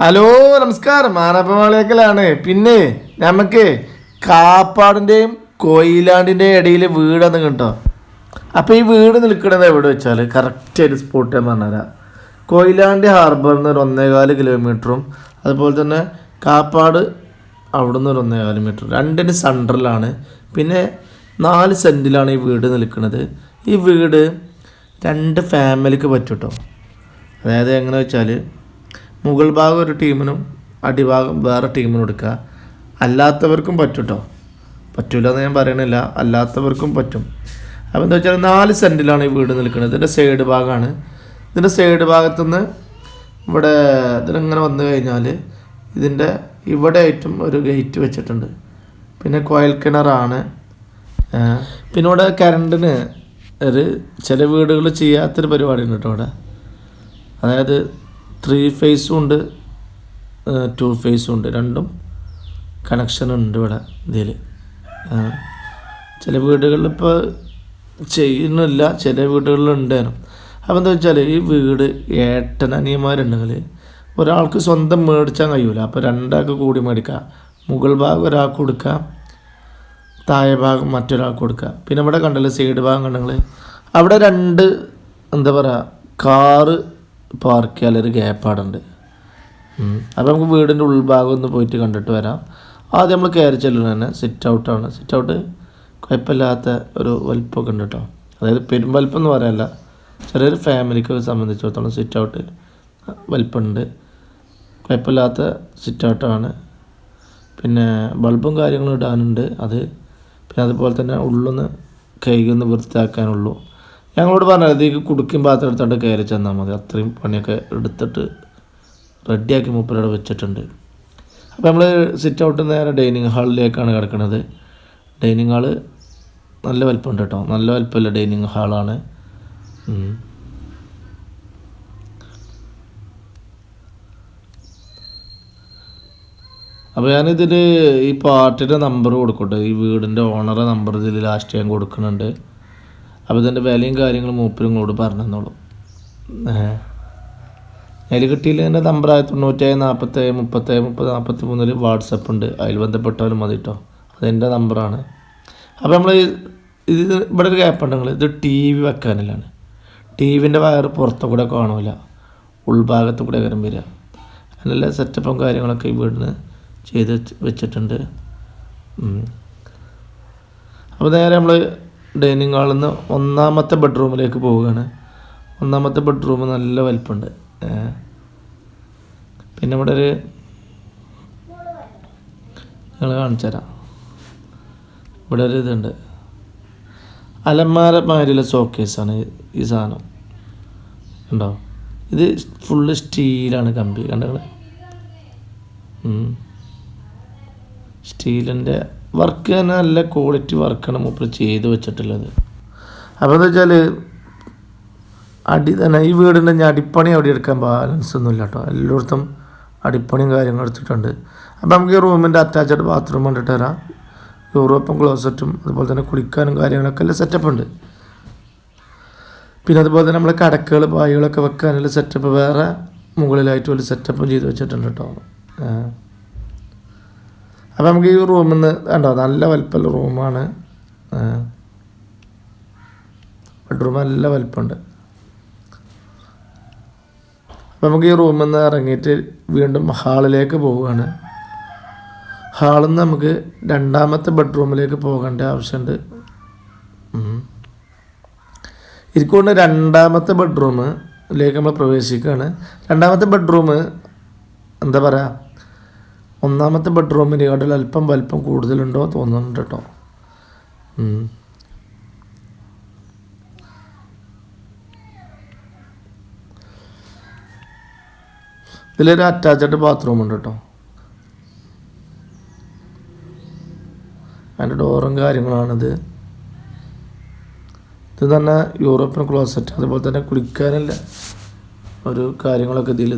Hello നമസ്കാരം. മാനപ്പമാളിയക്കലാണ് പിന്നെ നമുക്ക് കാപ്പാടിന്റെയും കൊയിലാണ്ടിന്റെയും ഇടയിൽ വീടാന്ന് കേട്ടോ അപ്പോൾ ഈ വീട് നിൽക്കുന്നത് എവിടെ വെച്ചാൽ കറക്റ്റ് ഒരു സ്പോട്ട് ഞാൻ പറഞ്ഞുതരാം. കൊയിലാണ്ടി ഹാർബറിൽ നിന്ന് ഒരു ഒന്നേകാൽ കിലോമീറ്ററും അതുപോലെ തന്നെ കാപ്പാട് അവിടെ നിന്ന് ഒരു ഒന്നേകാൽ മീറ്റർ രണ്ടിന് സെന്ററിലാണ് പിന്നെ നാല് സെന്റിലാണ് ഈ വീട് നിൽക്കുന്നത് ഈ വീട് രണ്ട് ഫാമിലിക്ക് പറ്റും കേട്ടോ അതായത് എങ്ങനെ വെച്ചാൽ മുകൾ ഭാഗം ഒരു ടീമിനും അടിഭാഗം വേറെ ടീമിനും എടുക്കുക. അല്ലാത്തവർക്കും പറ്റും കേട്ടോ പറ്റൂല എന്ന് ഞാൻ പറയണില്ല. അല്ലാത്തവർക്കും പറ്റും. അപ്പോൾ എന്താ വെച്ചാൽ നാല് സെന്റിലാണ് ഈ വീട് നിൽക്കുന്നത്. ഇതിന്റെ സൈഡ് ഭാഗമാണ് ഇതിന്റെ സൈഡ് ഭാഗത്തുനിന്ന് ഇവിടെ ഇതിലിങ്ങനെ വന്നു കഴിഞ്ഞാൽ ഇതിന്റെ ഇവിടെ ആയിട്ടും ഒരു ഗേറ്റ് വെച്ചിട്ടുണ്ട്. പിന്നെ കോയൽ കിണറാണ്. പിന്നെ ഇവിടെ കറണ്ടിന് ഒരു ചില വീടുകൾ ചെയ്യാത്തൊരു പരിപാടിയുണ്ട് കേട്ടോ ഇവിടെ. അതായത് ത്രീ ഫേസും ഉണ്ട് ടു ഫേസും ഉണ്ട്. രണ്ടും കണക്ഷൻ ഉണ്ട് ഇവിടെ ഇതിൽ ചില വീടുകളിൽ ഇപ്പോൾ ചെയ്യുന്നില്ല ചില വീടുകളിൽ ഉണ്ടായിരുന്നു അപ്പോൾ എന്താ വെച്ചാൽ ഈ വീട് ഏട്ടൻ അനിയന്മാരുണ്ടെങ്കിൽ ഒരാൾക്ക് സ്വന്തം മേടിച്ചാൽ കഴിയൂല. അപ്പോൾ രണ്ടാൾക്ക് കൂടി മേടിക്കാം. മുകൾ ഭാഗം ഒരാൾക്ക് കൊടുക്കാം താഴെ ഭാഗം മറ്റൊരാൾക്ക് കൊടുക്കുക പിന്നെ ഇവിടെ കണ്ടല്ലോ സൈഡ് ഭാഗം കണ്ടെങ്കിൽ അവിടെ രണ്ട് എന്താ പറയുക കാറ് പാർക്ക് ചെയ്യാനൊരു ഗ്യാപ്പാടുണ്ട് അപ്പോൾ നമുക്ക് വീടിന്റെ ഉൾഭാഗം ഒന്ന് പോയിട്ട് കണ്ടിട്ട് വരാം. ആദ്യം നമ്മൾ കയറി ചെല്ലുന്നത് തന്നെ സിറ്റ് ഔട്ടാണ് സിറ്റ് ഔട്ട് കുഴപ്പമില്ലാത്ത ഒരു വലിപ്പമൊക്കെ ഉണ്ട് കേട്ടോ അതായത് പെരുംവലിപ്പം എന്ന് പറയാനല്ല ചെറിയൊരു ഫാമിലിക്ക് സംബന്ധിച്ചിടത്തോളം സിറ്റ് ഔട്ട് വലിപ്പമുണ്ട്. കുഴപ്പമില്ലാത്ത സിറ്റ് ഔട്ടാണ് പിന്നെ ബൾബും കാര്യങ്ങളും ഇടാനുണ്ട്. അത് പിന്നെ അതുപോലെ തന്നെ ഉള്ളൊന്ന് കൈകൊന്ന് വൃത്തിയാക്കാനുള്ളൂ. ഞങ്ങളോട് പറഞ്ഞാൽ ഇതിലേക്ക് കുടുക്കും പാത്രം എടുത്തോണ്ട് കയറി ചെന്നാൽ മതി. അത്രയും പണിയൊക്കെ എടുത്തിട്ട് റെഡിയാക്കി മൂപ്പരോട് വെച്ചിട്ടുണ്ട്. അപ്പോൾ നമ്മൾ സിറ്റ് ഔട്ട് നേരെ ഡൈനിങ് ഹാളിലേക്കാണ് കിടക്കുന്നത് ഡൈനിങ് ഹാൾ നല്ല വലിപ്പമുണ്ട് കേട്ടോ നല്ല വലിപ്പമില്ല ഡൈനിങ് ഹാളാണ്. അപ്പോൾ ഞാനിതിൽ ഈ പാർട്ടിയുടെ നമ്പർ കൊടുക്കട്ടെ. ഈ വീടിന്റെ ഓണറെ നമ്പർ ഇതിൽ ലാസ്റ്റ് ഞാൻ കൊടുക്കുന്നുണ്ട്. അപ്പോൾ ഇതിന്റെ വിലയും കാര്യങ്ങളും മൂപ്പരും കൂടെ പറഞ്ഞു തന്നോളൂ അതിൽ കിട്ടിയില്ല എന്റെ നമ്പറായ തൊണ്ണൂറ്റേഴ് നാൽപ്പത്തേഴ് മുപ്പത്തേഴ് മുപ്പത് നാൽപ്പത്തി മൂന്നിൽ വാട്സപ്പ് ഉണ്ട്. അതിൽ ബന്ധപ്പെട്ടാലും മതി കേട്ടോ അതെന്റെ നമ്പറാണ് അപ്പോൾ നമ്മൾ ഇത് ഇവിടെ ഒരു ഗ്യാപ്പ് ഉണ്ടെങ്കിൽ ഇത് ടി വി വെക്കാനില്ലാണ്. ടി വിന്റെ വയർ പുറത്തു കൂടെ കാണില്ല ഉൾഭാഗത്ത് കൂടെ കയറും വരിക. അതിനുള്ള സെറ്റപ്പും കാര്യങ്ങളൊക്കെ ഈ വീടിന് ചെയ്ത് വെച്ചിട്ടുണ്ട്. അപ്പോൾ നേരെ നമ്മൾ ഡൈനിങ് ഹാളിൽ നിന്ന് ഒന്നാമത്തെ ബെഡ്റൂമിലേക്ക് പോവുകയാണ്. ഒന്നാമത്തെ ബെഡ്റൂം നല്ല വലിപ്പമുണ്ട്. പിന്നെ ഇവിടെ ഒരു ഞങ്ങൾ കാണിച്ചു തരാം. ഇവിടെ ഒരു ഇതുണ്ട്. അലമാരമാരിലെ ഷോക്കേസാണ് ഈ സാധനം. ഉണ്ടോ ഇത് ഫുള്ള് സ്റ്റീലാണ് കമ്പി. കണ്ടെ സ്റ്റീലിന്റെ വർക്ക് തന്നെ നല്ല ക്വാളിറ്റി വർക്കാണ് മൂപ്പർ ചെയ്ത് വെച്ചിട്ടുള്ളത്. അപ്പോൾ എന്താ വെച്ചാൽ അടി തന്നെ ഈ വീടിന്റെ ഞാൻ അടിപ്പണി അവിടെ എടുക്കാൻ ബാലൻസ് ഒന്നുമില്ല കേട്ടോ എല്ലായിടത്തും അടിപ്പണിയും കാര്യങ്ങളും എടുത്തിട്ടുണ്ട്. അപ്പോൾ നമുക്ക് ഈ റൂമിന്റെ അറ്റാച്ച്ഡ് ബാത്റൂം കണ്ടിട്ട് തരാം യൂറോപ്പും ക്ലോസറ്റും അതുപോലെ തന്നെ കുളിക്കാനും കാര്യങ്ങളൊക്കെ എല്ലാം സെറ്റപ്പ് ഉണ്ട്. പിന്നെ അതുപോലെ തന്നെ നമ്മളെ കടക്കുകൾ പായകളൊക്കെ വെക്കാനുള്ള സെറ്റപ്പ് വേറെ മുകളിലായിട്ട് ഒരു സെറ്റപ്പും ചെയ്ത് വെച്ചിട്ടുണ്ട് കേട്ടോ. അപ്പോൾ നമുക്ക് ഈ റൂമിൽ നിന്ന് കണ്ടോ? നല്ല വലിപ്പമുള്ള റൂമാണ്. ബെഡ്റൂം നല്ല വലിപ്പമുണ്ട്. അപ്പോൾ നമുക്ക് ഈ റൂമിൽ നിന്ന് ഇറങ്ങിയിട്ട് വീണ്ടും ഹാളിലേക്ക് പോവുകയാണ്. ഹാളിൽ നിന്ന് നമുക്ക് രണ്ടാമത്തെ ബെഡ്റൂമിലേക്ക് പോകേണ്ട ആവശ്യമുണ്ട്. ഇരിക്കൊണ്ട് രണ്ടാമത്തെ ബെഡ്റൂമിലേക്ക് നമ്മൾ പ്രവേശിക്കുകയാണ്. രണ്ടാമത്തെ ബെഡ്റൂം എന്താ പറയുക ഒന്നാമത്തെ ബെഡ്റൂമിനെക്കാട്ടിൽ അല്പം വലിപ്പം കൂടുതലുണ്ടോ തോന്നുന്നുണ്ട് കേട്ടോ. ഇതിലൊരു അറ്റാച്ച്ഡ് ബാത്റൂം ഉണ്ട് കേട്ടോ അതിന്റെ ഡോറും കാര്യങ്ങളാണിത്. ഇത് തന്നെ യൂറോപ്യൻ ക്ലോസറ്റ് അതുപോലെ തന്നെ കുളിക്കാനുള്ള ഒരു കാര്യങ്ങളൊക്കെ ഇതിൽ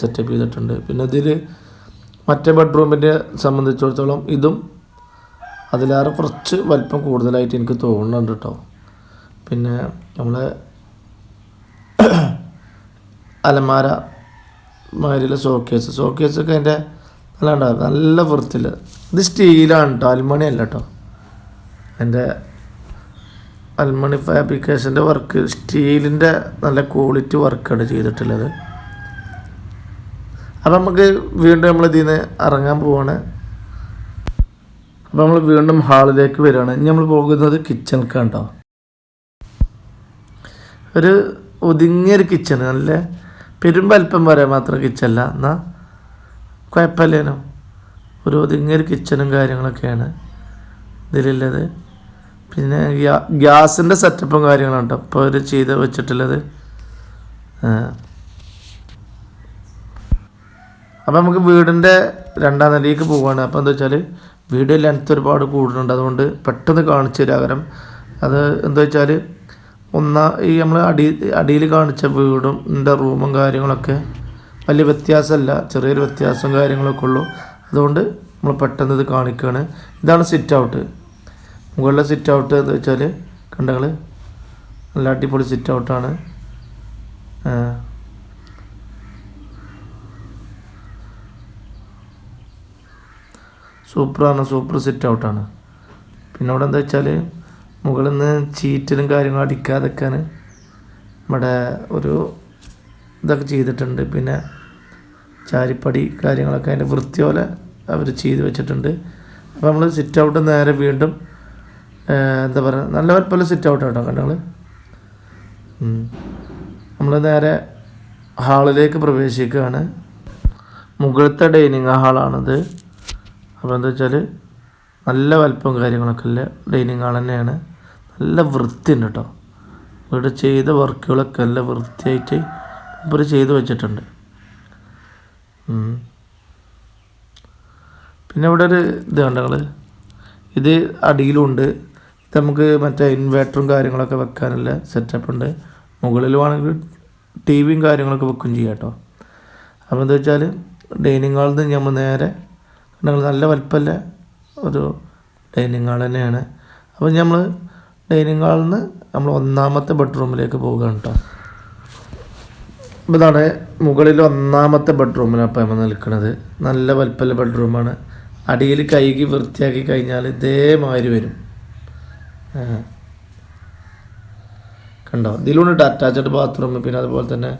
സെറ്റപ്പ് ചെയ്തിട്ടുണ്ട്. പിന്നെ ഇതിൽ മറ്റേ ബെഡ്റൂമിന്റെ സംബന്ധിച്ചിടത്തോളം ഇതും അതിലേറെ കുറച്ച് വലിപ്പം കൂടുതലായിട്ട് എനിക്ക് തോന്നുന്നുണ്ട് കേട്ടോ. പിന്നെ നമ്മളെ അലമാര മാതിരിയുള്ള ഷോക്കേസ് ഷോക്കേസൊക്കെ അതിന്റെ നല്ല ഉണ്ടായിരുന്നു നല്ല വൃത്തിയിൽ ഇത് സ്റ്റീലാണ് കേട്ടോ അൽമണി അല്ല കേട്ടോ അതിന്റെ അൽമണി ഫാബ്രിക്കേഷന്റെ വർക്ക് സ്റ്റീലിന്റെ നല്ല ക്വാളിറ്റി വർക്കാണ് ചെയ്തിട്ടുള്ളത്. അപ്പം നമുക്ക് വീണ്ടും നമ്മൾ ഇതിൽ നിന്ന് ഇറങ്ങാൻ പോവാണ്. അപ്പോൾ നമ്മൾ വീണ്ടും ഹാളിലേക്ക് വരികയാണ്. ഇനി നമ്മൾ പോകുന്നത് കിച്ചണിലേക്കാണ് കേട്ടോ ഒരു ഒതുങ്ങിയൊരു കിച്ചൺ നല്ല പെരുമ്പൽപ്പം വരെ മാത്രം കിച്ചല്ല എന്നാൽ കുഴപ്പമില്ലേനോ ഒരു ഒതുങ്ങിയൊരു കിച്ചണും കാര്യങ്ങളൊക്കെയാണ് ഇതിലുള്ളത്. പിന്നെ ഗ്യാ ഗ്യാസിന്റെ സെറ്റപ്പും കാര്യങ്ങളുണ്ട് കേട്ടോ ഇപ്പോൾ അവർ ചെയ്ത് വെച്ചിട്ടുള്ളത്. അപ്പോൾ നമുക്ക് വീടിന്റെ രണ്ടാം നിലയിലേക്ക് പോവുകയാണ് അപ്പോൾ എന്താ വെച്ചാൽ വീഡിയോ ലെങ്ത് ഒരുപാട് കൂടുന്നുണ്ട്. അതുകൊണ്ട് പെട്ടെന്ന് കാണിച്ചു തരാം അത് എന്താ വെച്ചാൽ ഒന്നാ ഈ നമ്മൾ അടി അടിയിൽ കാണിച്ച വീടും എന്റെ റൂമും കാര്യങ്ങളൊക്കെ വലിയ വ്യത്യാസമല്ല. ചെറിയൊരു വ്യത്യാസവും കാര്യങ്ങളൊക്കെ ഉള്ളൂ. അതുകൊണ്ട് നമ്മൾ പെട്ടെന്ന് ഇത് കാണിക്കുകയാണ് ഇതാണ് സിറ്റ് ഔട്ട് മുകളിലെ സിറ്റ് ഔട്ട് എന്ന് വെച്ചാൽ കണ്ടങ്ങൾ നല്ല അടിപൊളി സിറ്റ് ഔട്ടാണ് സൂപ്പറാണ് സൂപ്പർ സെറ്റ് ഔട്ടാണ് പിന്നെ അവിടെ എന്താ വെച്ചാൽ മുകളിൽ നിന്ന് ചീറ്റലും കാര്യങ്ങളും അടിക്കാതെക്കാൻ നമ്മുടെ ഒരു ഇതൊക്കെ ചെയ്തിട്ടുണ്ട്. പിന്നെ ചാരിപ്പടി കാര്യങ്ങളൊക്കെ അതിന്റെ വൃത്തി പോലെ അവർ ചെയ്ത് വെച്ചിട്ടുണ്ട്. അപ്പോൾ നമ്മൾ സിറ്റ് ഔട്ട് നേരെ വീണ്ടും എന്താ പറയുക നല്ല വലുപ്പമുള്ള സിറ്റ് ഔട്ട് കേട്ടോ കണ്ടങ്ങൾ നമ്മൾ നേരെ ഹാളിലേക്ക് പ്രവേശിക്കുകയാണ്. മുകളിലത്തെ ഡൈനിങ് ഹാളാണിത് അപ്പോൾ എന്താ വെച്ചാൽ നല്ല വലിപ്പം കാര്യങ്ങളൊക്കെ ഉള്ള ഡൈനിങ് ഹാൾ തന്നെയാണ്. നല്ല വൃത്തിയുണ്ട് കേട്ടോ ഇവിടെ ചെയ്ത വർക്കുകളൊക്കെ നല്ല വൃത്തിയായിട്ട് ഇവർ ചെയ്ത് വെച്ചിട്ടുണ്ട്. പിന്നെ ഇവിടെ ഒരു ഇത് കണ്ടങ്ങൾ ഇത് അടിയിലുണ്ട് ഇത് നമുക്ക് മറ്റേ ഇൻവേർട്ടറും കാര്യങ്ങളൊക്കെ വെക്കാനുള്ള സെറ്റപ്പ് ഉണ്ട്. മുകളിൽ വേണമെങ്കിൽ ടി വിയും കാര്യങ്ങളൊക്കെ വെക്കും ചെയ്യാം കേട്ടോ അപ്പോൾ എന്താ വെച്ചാൽ ഡൈനിങ് ഹാളിൽ നിന്ന് നമ്മൾ നേരെ ഞങ്ങൾ നല്ല വലിപ്പമല്ല ഒരു ഡൈനിങ് ഹാൾ തന്നെയാണ്. അപ്പോൾ നമ്മൾ ഡൈനിങ് ഹാളിൽ നിന്ന് നമ്മൾ ഒന്നാമത്തെ ബെഡ്റൂമിലേക്ക് പോവുകയാണ് കേട്ടോ. അപ്പോൾ ഇതാണ് മുകളിൽ ഒന്നാമത്തെ ബെഡ്റൂമിലാണ് അപ്പം നമ്മൾ നിൽക്കുന്നത്. നല്ല വലിപ്പമുള്ള ബെഡ്റൂമാണ്. അടിയിൽ കൈകി വൃത്തിയാക്കി കഴിഞ്ഞാൽ ഇതേമാതിരി വരും. കണ്ടോ? ഇതിലുണ്ട് അറ്റാച്ച്ഡ് ബാത്റൂം പിന്നെ അതുപോലെ തന്നെ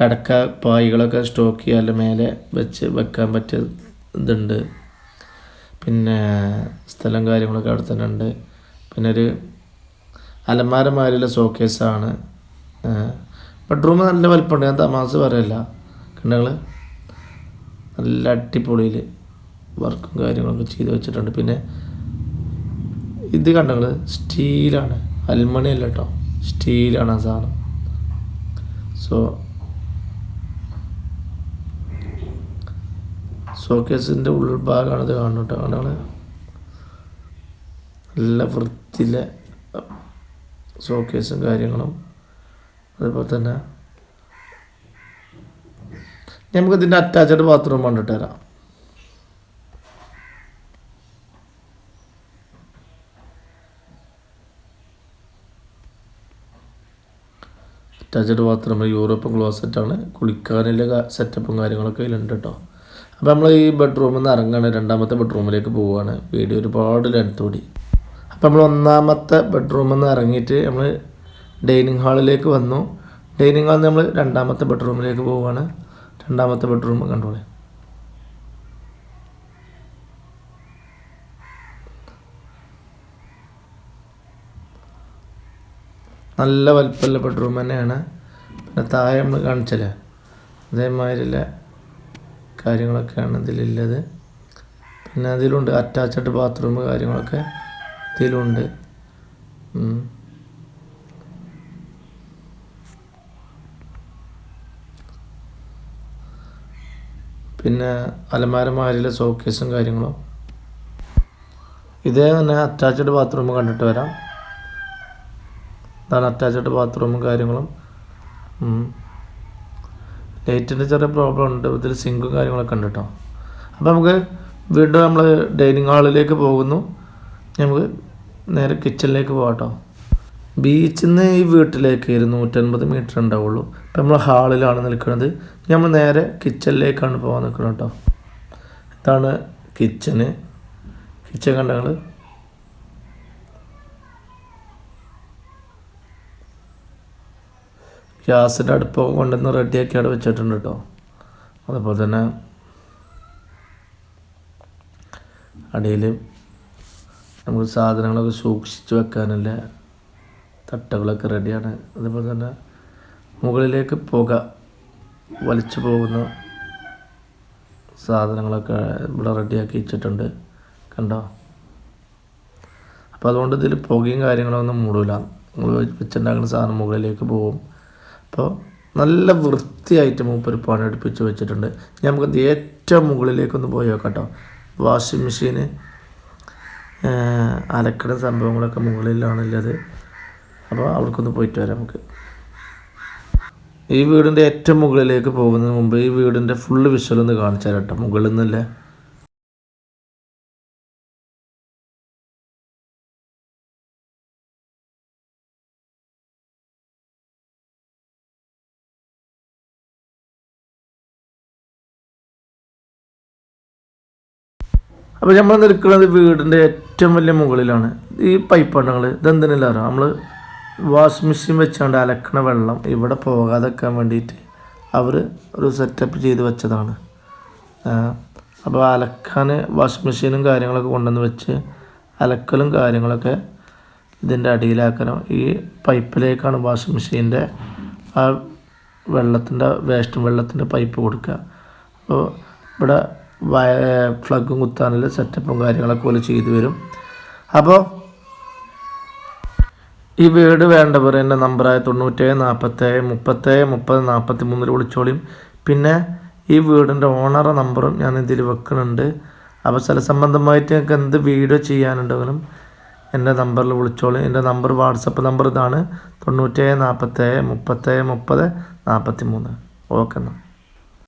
കടക്ക പായികളൊക്കെ സ്റ്റോക്ക് ചെയ്യാൻ മേലെ വെച്ച് വെക്കാൻ പറ്റിയ ഇതുണ്ട്. പിന്നെ സ്ഥലം കാര്യങ്ങളൊക്കെ അവിടെ തന്നെ ഉണ്ട്. പിന്നെ ഒരു അലമാരമാരിലെ ഷോക്കേസാണ് ബെഡ്റൂം നല്ല വലിപ്പമുണ്ട്. ഞാൻ തമാസ് പറയല്ല. കണ്ടങ്ങൾ നല്ല അടിപൊളിയിൽ വർക്കും കാര്യങ്ങളൊക്കെ ചെയ്ത് വെച്ചിട്ടുണ്ട്. പിന്നെ ഇത് കണ്ടങ്ങൾ സ്റ്റീലാണ് അൽമണിയല്ല കേട്ടോ സ്റ്റീലാണ് ആ സാധനം. സോ ഷോക്കേസിന്റെ ഇത് കാണുന്നത് കേട്ടോ. കണ്ടങ്ങൾ നല്ല വൃത്തിയിലെ ഷോക്കേസും കാര്യങ്ങളും. അതുപോലെ തന്നെ നമുക്ക് ഇതിന്റെ അറ്റാച്ച്ഡ് ബാത്റൂം കണ്ടിട്ട് തരാം. അറ്റാച്ച്ഡ് ബാത്റൂം യൂറോപ്യൻ ക്ലോസറ്റാണ് കുളിക്കാനുള്ള സെറ്റപ്പും കാര്യങ്ങളൊക്കെ ഇതിലുണ്ട് കേട്ടോ. അപ്പോൾ നമ്മൾ ഈ ബെഡ്റൂമിൽ നിന്ന് ഇറങ്ങുകയാണ് രണ്ടാമത്തെ ബെഡ്റൂമിലേക്ക് പോവുകയാണ് വീഡിയോ ഒരുപാട് കൂടി അപ്പോൾ നമ്മൾ ഒന്നാമത്തെ ബെഡ്റൂമിൽ നിന്ന് ഇറങ്ങിയിട്ട് നമ്മൾ ഡൈനിങ് ഹാളിലേക്ക് വന്നു. ഡൈനിങ് ഹാളിൽ നമ്മൾ രണ്ടാമത്തെ ബെഡ്റൂമിലേക്ക് പോവുകയാണ് രണ്ടാമത്തെ ബെഡ്റൂം കണ്ടോളെ. നല്ല വലിപ്പമുള്ള ബെഡ്റൂം തന്നെയാണ്. പിന്നെ താഴെ നമ്മൾ കാണിച്ചല്ലേ? അതേമാതിരിയുള്ള കാര്യങ്ങളൊക്കെയാണ് ഇതിലുള്ളത്. പിന്നെ അതിലുണ്ട് അറ്റാച്ച്ഡ് ബാത്റൂം കാര്യങ്ങളൊക്കെ ഇതിലുണ്ട്. പിന്നെ അലമാരമാരിലെ ഷോക്കേസും കാര്യങ്ങളും. ഇതേ തന്നെ അറ്റാച്ച്ഡ് ബാത്റൂം കണ്ടിട്ട് വരാം. ഇതാണ് അറ്റാച്ച്ഡ് ബാത്റൂമും കാര്യങ്ങളും. ലൈറ്റിന്റെ ചെറിയ പ്രോബ്ലം ഉണ്ട്. ഇതിൽ സിങ്കും കാര്യങ്ങളൊക്കെ ഉണ്ട് കേട്ടോ അപ്പോൾ നമുക്ക് വീണ്ടും നമ്മൾ ഡൈനിങ് ഹാളിലേക്ക് പോകുന്നു. നമുക്ക് നേരെ കിച്ചണിലേക്ക് പോകാം കേട്ടോ ബീച്ചിൽ നിന്ന് ഈ വീട്ടിലേക്ക് ഇരുന്നൂറ്റൻപത് മീറ്റർ ഉണ്ടാവുള്ളൂ. ഇപ്പം നമ്മൾ ഹാളിലാണ് നിൽക്കുന്നത്. നമ്മൾ നേരെ കിച്ചണിലേക്കാണ് പോകാൻ നിൽക്കുന്നത് കേട്ടോ ഇതാണ് കിച്ചന് കിച്ചൺ കണ്ട ഗ്യാസിന്റെ അടുപ്പ് കൊണ്ടുവന്ന് റെഡിയാക്കി അവിടെ വെച്ചിട്ടുണ്ട് കേട്ടോ. അതുപോലെ തന്നെ അടിയിൽ നമുക്ക് സാധനങ്ങളൊക്കെ സൂക്ഷിച്ച് വെക്കാനുള്ള തട്ടകളൊക്കെ റെഡിയാണ്. അതുപോലെ തന്നെ മുകളിലേക്ക് പുക വലിച്ചു പോകുന്ന സാധനങ്ങളൊക്കെ ഇവിടെ റെഡിയാക്കി വെച്ചിട്ടുണ്ട്. കണ്ടോ? അപ്പോൾ അതുകൊണ്ട് ഇതിൽ പുകയും കാര്യങ്ങളൊന്നും മൂടില്ല നമ്മൾ വെച്ചിട്ടുണ്ടാക്കുന്ന സാധനം മുകളിലേക്ക് പോകും. അപ്പോൾ നല്ല വൃത്തിയായിട്ട് മൂപ്പര് പണിയെടുപ്പിച്ച് വെച്ചിട്ടുണ്ട്. ഇനി നമുക്ക് ഏറ്റവും മുകളിലേക്കൊന്ന് പോയി നോക്കാം വാഷിംഗ് മെഷീന് അലക്കണ സംഭവങ്ങളൊക്കെ മുകളിലാണുള്ളത്. അപ്പോൾ അവിടേക്കൊന്ന് പോയിട്ട് വരാം നമുക്ക്. ഈ വീടിന്റെ ഏറ്റവും മുകളിലേക്ക് പോകുന്നതിന് മുമ്പ് ഈ വീടിന്റെ ഫുള്ള് വിഷ്വൽ ഒന്ന് കേട്ടോ. മുകളിൽ നിന്നല്ലേ? അപ്പോൾ നമ്മൾ നിൽക്കുന്നത് വീടിന്റെ ഏറ്റവും വലിയ മുകളിലാണ്. ഈ പൈപ്പ് ഇതെന്തിനല്ല അറിയാം? നമ്മൾ വാഷ് മെഷീൻ വെച്ചാണ്ട് അലക്കണ വെള്ളം ഇവിടെ പോകാതെക്കാൻ വേണ്ടിയിട്ട് അവർ ഒരു സെറ്റപ്പ് ചെയ്ത് വെച്ചതാണ്. അപ്പോൾ അലക്കാൻ വാഷ് മെഷീനും കാര്യങ്ങളൊക്കെ കൊണ്ടുവന്ന് വെച്ച് അലക്കലും കാര്യങ്ങളൊക്കെ ഇതിന്റെ അടിയിലാക്കണം. ഈ പൈപ്പിലേക്കാണ് വാഷിംഗ് മെഷീന്റെ ആ വെള്ളത്തിന്റെ വേസ്റ്റ് വെള്ളത്തിന്റെ പൈപ്പ് കൊടുക്കുക. അപ്പോൾ ഇവിടെ ഫ്ലഗും കുത്താനുള്ള സെറ്റപ്പും കാര്യങ്ങളൊക്കെ പോലെ ചെയ്തു വരും. അപ്പോൾ ഈ വീട് വേണ്ടവർ എന്റെ നമ്പറായ തൊണ്ണൂറ്റേഴ് നാൽപ്പത്തേഴ് മുപ്പത്തേഴ് മുപ്പത് നാൽപ്പത്തി മൂന്നിൽ വിളിച്ചോളിയും. പിന്നെ ഈ വീടിന്റെ ഓണറെ നമ്പറും ഞാൻ ഇതിൽ വെക്കുന്നുണ്ട് അപ്പോൾ സ്ഥല സംബന്ധമായിട്ട് നിങ്ങൾക്ക് എന്ത് വീഡിയോ ചെയ്യാനുണ്ടെങ്കിലും എന്റെ നമ്പറിൽ വിളിച്ചോളൂ. എന്റെ നമ്പർ വാട്സപ്പ് നമ്പർ ഇതാണ് തൊണ്ണൂറ്റേഴ് നാൽപ്പത്തേഴ് മുപ്പത്തേഴ് മുപ്പത് നാൽപ്പത്തി മൂന്ന് ഓക്കെ എന്നാൽ